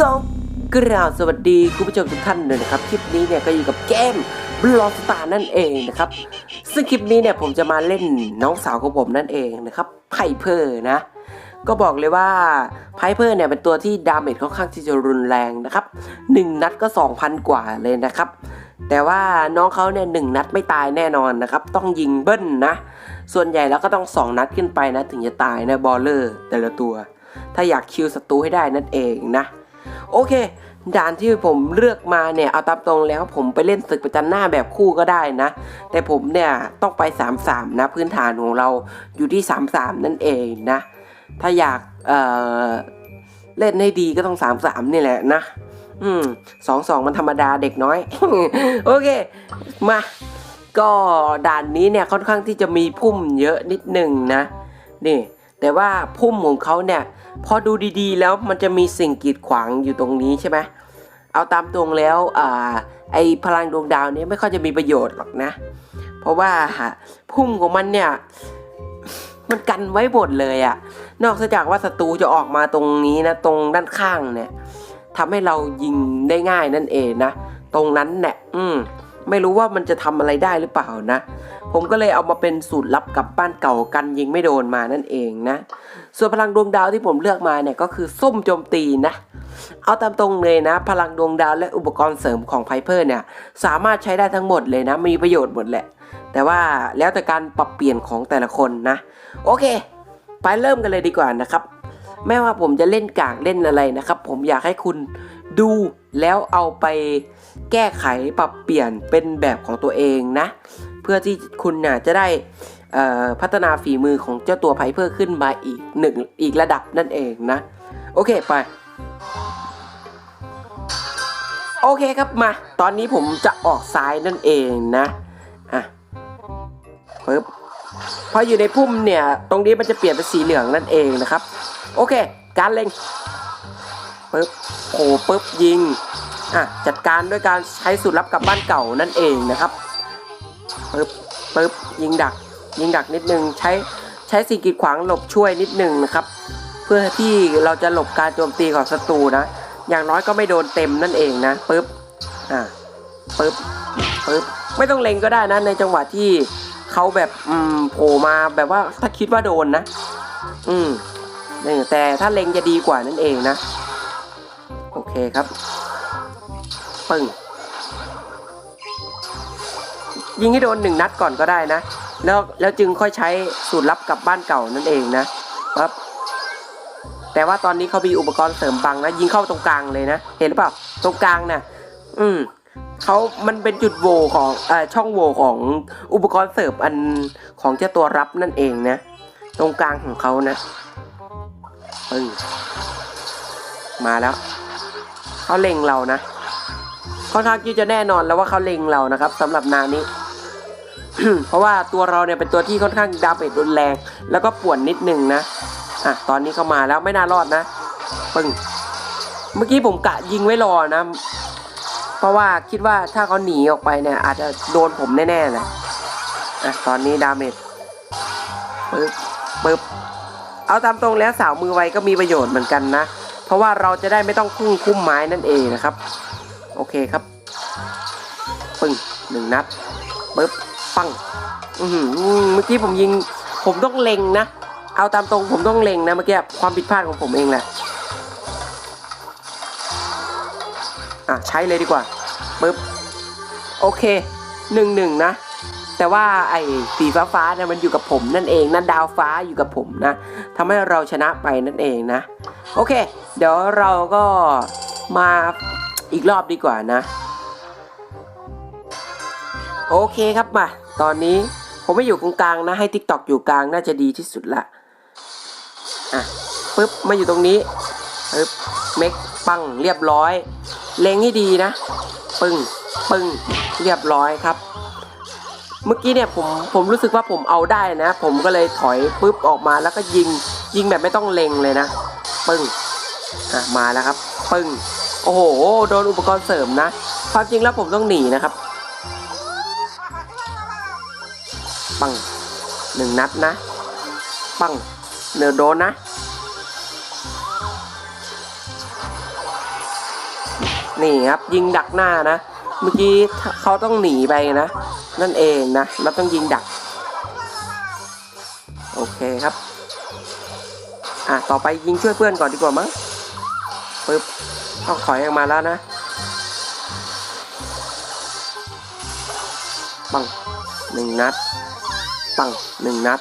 ก็กราบสวัสดีคุณผู้ชมทุกท่านเลยนะครับ คลิปนี้เนี่ยก็อยู่กับเกมบล็อสตาร์นั่นเองนะครับ ซึ่งคลิปนี้เนี่ยผมจะมาเล่นน้องสาวของผมนั่นเองนะครับไพเพอร์นะ ก็บอกเลยว่าไพเพอร์เนี่ยเป็นตัวที่ดาเมจค่อนข้างที่จะรุนแรงนะครับหนึ่งนัดก็ 2,000 กว่าเลยนะครับ แต่ว่าน้องเขาเนี่ยหนึ่งนัดไม่ตายแน่นอนนะครับ ต้องยิงเบิ้ลนะ ส่วนใหญ่แล้วก็ต้อง 2 นัดขึ้นไปนะ ถึงจะตายนะบอลเลอร์แต่ละตัว ถ้าอยากคิวศัตรูให้ได้นั่นเองนะ โอเค ด่านที่ผมเลือกมาเนี่ยเอาตามตรงแล้วผมไปเล่นศึกประจันหน้าแบบคู่ก็ได้นะ แต่ผมเนี่ยต้องไป 3-3 นะ พื้นฐานของเราอยู่ที่ 3-3 นั่นเองนะ ถ้าอยากเเล่นให้ดีก็ต้อง 3-3 นี่แหละนะ อืมสองสองมันธรรมดาเด็กน้อย โอเค มา ก็ด่านนี้เนี่ยค่อนข้างที่จะมีพุ่มเยอะนิดหนึ่งนะ นี่ แต่ว่าพุ่มของเขาเนี่ยพอดูดีๆ แล้วมันจะมีสิ่งกีดขวางอยู่ตรงนี้ใช่ไหมเอาตามตรงแล้วอไอพลังดวงดาวเนี่ยไม่ค่อยจะมีประโยชน์หรอกนะ เพราะว่าพุ่มของมันเนี่ยมันกันไว้หมดเลยอะนอกจากว่าศัตรูจะออกมาตรงนี้นะตรงด้านข้างเนี่ยทำให้เรายิงได้ง่ายนั่นเองนะ ตรงนั้นเนี่ยอืม ไม่รู้ว่ามันจะทำอะไรได้หรือเปล่านะ ผมก็เลยเอามาเป็นสูตรลับกับบ้านเก่ากันยิงไม่โดนมานั่นเองนะ ส่วนพลังดวงดาวที่ผมเลือกมาเนี่ยก็คือส้มโจมตีนะ เอาตามตรงเลยนะ พลังดวงดาวและอุปกรณ์เสริมของไพเพอร์เนี่ยสามารถใช้ได้ทั้งหมดเลยนะ มีประโยชน์หมดแหละ แต่ว่าแล้วแต่การปรับเปลี่ยนของแต่ละคนนะ โอเค ไปเริ่มกันเลยดีกว่านะครับไม่ว่าผมจะเล่นกากเล่นอะไรนะครับ ผมอยากให้คุณดูแล้วเอาไป แก้ไขปรับเปลี่ยนเป็นแบบของตัวเองนะ เพื่อที่คุณน่ะจะได้พัฒนาฝีมือของเจ้าตัวไพเพอร์ขึ้นมาอีกหนึ่งอีกระดับนั่นเองนะ โอเคไป โอเคครับมา ตอนนี้ผมจะออกซ้ายนั่นเองนะอะปึ๊บพออยู่ในพุ่มเนี่ย ตรงนี้มันจะเปลี่ยนเป็นสีเหลืองนั่นเองนะครับ โอเค การเล็งปึ๊บโผปึ๊บยิง อะจัดการด้วยการใช้สูตรลับกับบ้านเก่านั่นเองนะครับปึ๊บปึ๊บยิงดัก ยิงดักนิดนึงใช้ใช้สิ่งกีดขวางหลบช่วยนิดนึงนะครับ เพื่อที่เราจะหลบการโจมตีของศัตรูนะ อย่างน้อยก็ไม่โดนเต็มนั่นเองนะปึ๊บอ่าปึ๊บปึ๊บไม่ต้องเล็งก็ได้นะในจังหวะที่เขาแบบอืมโผล่มาแบบว่าถ้าคิดว่าโดนนะ อืมนี่แต่ถ้าเล็งจะดีกว่านั่นเองนะ โอเคครับ ปึ้งยิงให้โดนหนึ่งนัดก่อนก็ได้นะ แล้วแล้วจึงค่อยใช้สูตรลับกับบ้านเก่านั่นเองนะปั๊บแต่ว่าตอนนี้เขามีอุปกรณ์เสริมบังนะยิงเข้าตรงกลางเลยนะ เห็นหรือเปล่าตรงกลางน่ะ อืมเขามันเป็นจุดโหว่ของอ่อช่องโหว่ของอุปกรณ์เสริมอันของเจ้าตัวรับนั่นเองนะ ตรงกลางของเขานะปึ้งมาแล้วเขาเล็งเรานะ ค่อนข้างที่จะแน่นอนแล้วว่าเขาเล็งเรานะครับสำหรับนานี้ เพราะว่าตัวเราเนี่ยเป็นตัวที่ค่อนข้างดาเมจรุนแรง แล้วก็ป่วนนิดนึงนะอะตอนนี้เขามาแล้วไม่น่ารอดนะปึ้งเมื่อกี้ผมกะยิงไว้รอนะ เพราะว่าคิดว่าถ้าเขาหนีออกไปเนี่ย อาจจะโดนผมแน่ๆแหละอะตอนนี้ดาเมจปึ๊บปึ๊บเอาตามตรงแล้วสาวมือไวก็มีประโยชน์เหมือนกันนะ เพราะว่าเราจะได้ไม่ต้องคุ้งคุ้มไม้นั่นเองนะครับ โอเคครับ ปึ้งหนึ่งนัดปึ๊บปังอือหือเมื่อกี้ผมยิง ผมต้องเล็งนะ เอาตามตรงผมต้องเล็งนะเมื่อกี้ความผิดพลาดของผมเองแหละอะใช้เลยดีกว่าปึ๊บโอเคหนึ่งหนึ่งนะ แต่ว่าไอ้สีฟ้าฟ้าๆเนี่ยมันอยู่กับผมนั่นเองนั่นดาวฟ้าอยู่กับผมนะทำให้เราชนะไปนั่นเองนะ โอเค เดี๋ยวเราก็มา อีกรอบดีกว่านะ โอเคครับมา ตอนนี้ผมไม่อยู่ตรงกลางนะ ให้ TikTok อยู่กลางน่าจะดีที่สุดละ อะปึ๊บมาอยู่ตรงนี้ปึ๊บเม็กปังเรียบร้อย เล็งให้ดีนะ ปึ้งปึ้งเรียบร้อยครับ เมื่อกี้เนี่ยผมผมรู้สึกว่าผมเอาได้นะ ผมก็เลยถอยปึ๊บออกมาแล้วก็ยิงยิงแบบไม่ต้องเล็งเลยนะ ปึ้งอะมาแล้วครับ ปึ้ง อ้โห โดนอุปกรณ์เสริมนะ ความจริงแล้วผมต้องหนีนะครับ ปังหนึ่งนัดนะ ปังเนือโดนนะ นี่ครับยิงดักหน้านะ เมื่อกี้เขาต้องหนีไปนะ นั่นเองนะ เราต้องยิงดัก โอเคครับ อะ ต่อไปยิงช่วยเพื่อนก่อนดีกว่ามั้งปึ๊บ ต้องถอยออกมาแล้วนะปังหนึ่งนัดปังหนึ่งนัด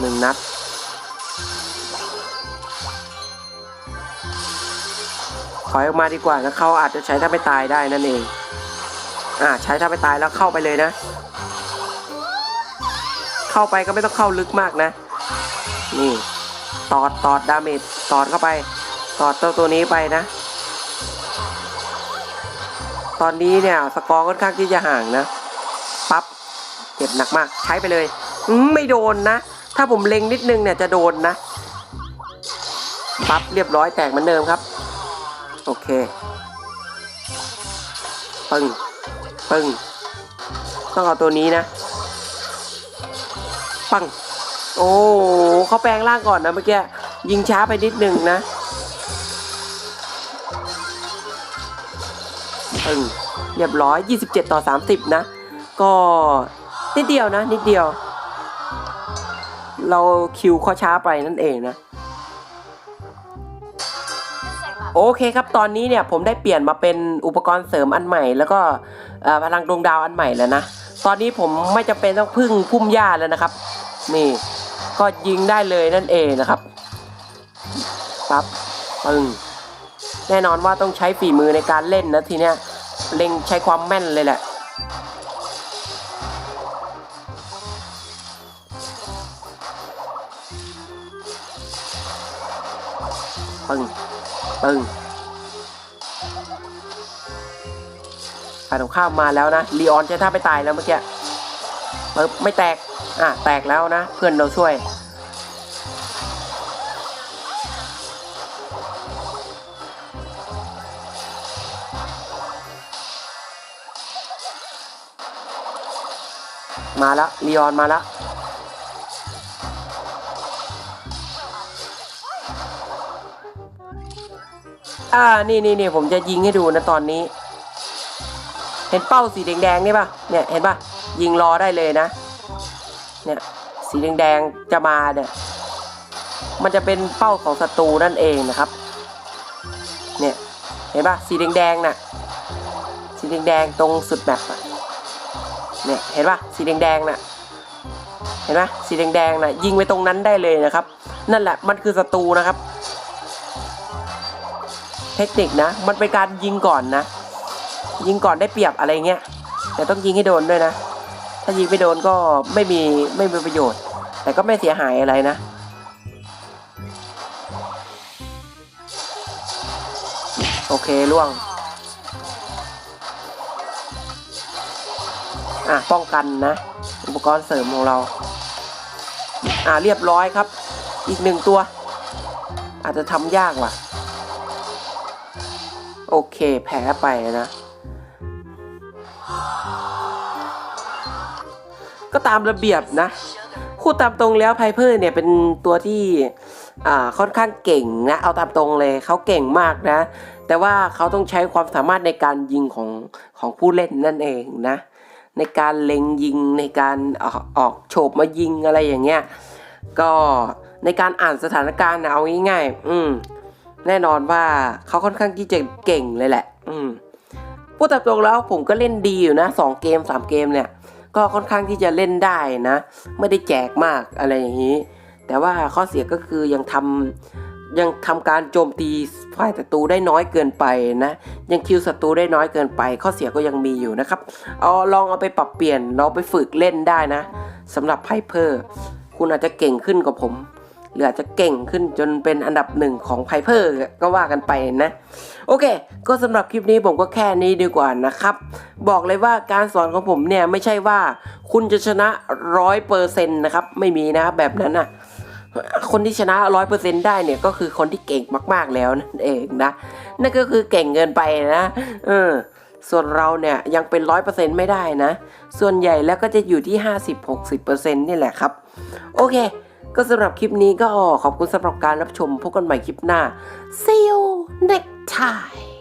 หนึ่งนัดถอยออกมาดีกว่านะเขาอาจจะใช้ถ้าไม่ตายได้นั่นเองอ่าใช้ถ้าไม่ตายแล้วเข้าไปเลยนะ เข้าไปก็ไม่ต้องเข้าลึกมากนะ นี่ ตอดตอดดาเมจตอดเข้าไป ตอดตัวตัวนี้ไปนะ ตอนนี้เนี่ยสกอร์ค่อนข้างที่จะห่างนะปั๊บเจ็บหนักมากใช้ไปเลยมไม่โดนนะ ถ้าผมเล็งนิดนึงเนี่ยจะโดนนะปั๊บเรียบร้อยแตกเหมือนเดิมครับ โอเคปึ้งปึ้งต้องเอาตัวนี้นะปัง โอ้เขาแปลงร่างก่อนนะเมื่อกี้ยิงช้าไปนิดหนึ่งนะปึ้งเรียบร้อย 27 ต่อ 30 นะ ก็นิดเดียวนะ นิดเดียว เราคิวเขาช้าไปนั่นเองนะ โอเคครับตอนนี้เนี่ยผมได้เปลี่ยนมาเป็นอุปกรณ์เสริมอันใหม่ แล้วก็พลังดวงดาวอันใหม่แล้วนะ ตอนนี้ผมไม่จำเป็นต้องพึ่งพุ่มหญ้าแล้วนะครับ นี่ ก็ยิงได้เลยนั่นเองนะครับปั๊บปึ้งแน่นอนว่าต้องใช้ฝีมือในการเล่นนะทีเนี้ยเล็งใช้ความแม่นเลยแหละปึ้งปึ้งฝ่ายตรงข้ามมาแล้วนะลีออนใช้ท่าไปตายแล้วเมื่อกี้ปึ๊บไม่แตก อะแตกแล้วนะ เพื่อนเราช่วย มาล้วลีออนมาล้วอ่า นี่นี่นี่ผมจะยิงให้ดูนะตอนนี้ เห็นเป้าสีแดงๆนี่ปะเนี่ย เห็นปะยิงรอได้เลยนะ เนี่ยสีแดงๆจะมาเนี่ยมันจะเป็นเป้าของศัตรูนั่นเองนะครับเนี่ยเห็นปะสีแดงๆน่ะสีแดงๆตรงสุดแมปเนี่ยเห็นปะสีแดงๆน่ะเห็นปะสีแดงๆน่ะยิงไปตรงนั้นได้เลยนะครับ นั่นแหละมันคือศัตรูนะครับ เทคนิคนะ มันเป็นการยิงก่อนนะ ยิงก่อนได้เปรียบอะไรเงี้ยแต่ต้องยิงให้โดนด้วยนะ ถ้ายิงไม่โดนก็ไม่มีไม่มีประโยชน์ แต่ก็ไม่เสียหายอะไรนะโอเคล่วง อะ ป้องกันนะ อุปกรณ์เสริมของเรา อะ เรียบร้อยครับ อีกหนึ่งตัว อาจจะทำยากว่ะ โอเค แพ้ไปนะ ก็ตามระเบียบนะพูดตามตรงแล้วไพเพอร์เนี่ยเป็นตัวที่อ่าค่อนข้างเก่งนะเอาตามตรงเลยเขาเก่งมากนะ แต่ว่าเขาต้องใช้ความสามารถในการยิงของของผู้เล่นนั่นเองนะ ในการเล็งยิงในการออกออกโฉบมายิงอะไรอย่างเงี้ยก็ในการอ่านสถานการณ์นะเอาง่ายๆอืมแน่นอนว่าเขาค่อนข้างที่จะเก่งเลยแหละ อืมพูดตามตรงแล้วผมก็เล่นดีอยู่นะสองเกมสามเกมเนี่ย ก็ค่อนข้างที่จะเล่นได้นะ ไม่ได้แจกมากอะไรอย่างนี้ แต่ว่าข้อเสียก็คือยังทำยังทำการโจมตีฝ่ายศัตรูได้น้อยเกินไปนะ ยังคิวศัตรูได้น้อยเกินไป ข้อเสียก็ยังมีอยู่นะครับ เอาลองเอาไปปรับเปลี่ยนลองไปฝึกเล่นได้นะสำหรับไพเพอร์คุณอาจจะเก่งขึ้นกว่าผม หรืออาจจะเก่งขึ้นจนเป็นอันดับหนึ่งของไพเพอร์ก็ว่ากันไปนะ โอเค ก็สำหรับคลิปนี้ผมก็แค่นี้ดีกว่านะครับ บอกเลยว่าการสอนของผมเนี่ยไม่ใช่ว่าคุณจะชนะร้อยเปอร์เซ็นต์นะครับ ไม่มีนะแบบนั้นอะคนที่ชนะร้อยเปอร์เซ็นต์ได้เนี่ยก็คือคนที่เก่งมากๆแล้วนั่นเองนะ นั่นก็คือเก่งเกินไปนะเออส่วนเราเนี่ยยังเป็นร้อยเปอร์เซ็นไม่ได้นะ ส่วนใหญ่แล้วก็จะอยู่ที่50-60%นี่แหละครับ โอเค ก็สำหรับคลิปนี้ก็ขอบคุณสำหรับการรับชมพบกันใหม่คลิปหน้า see you next time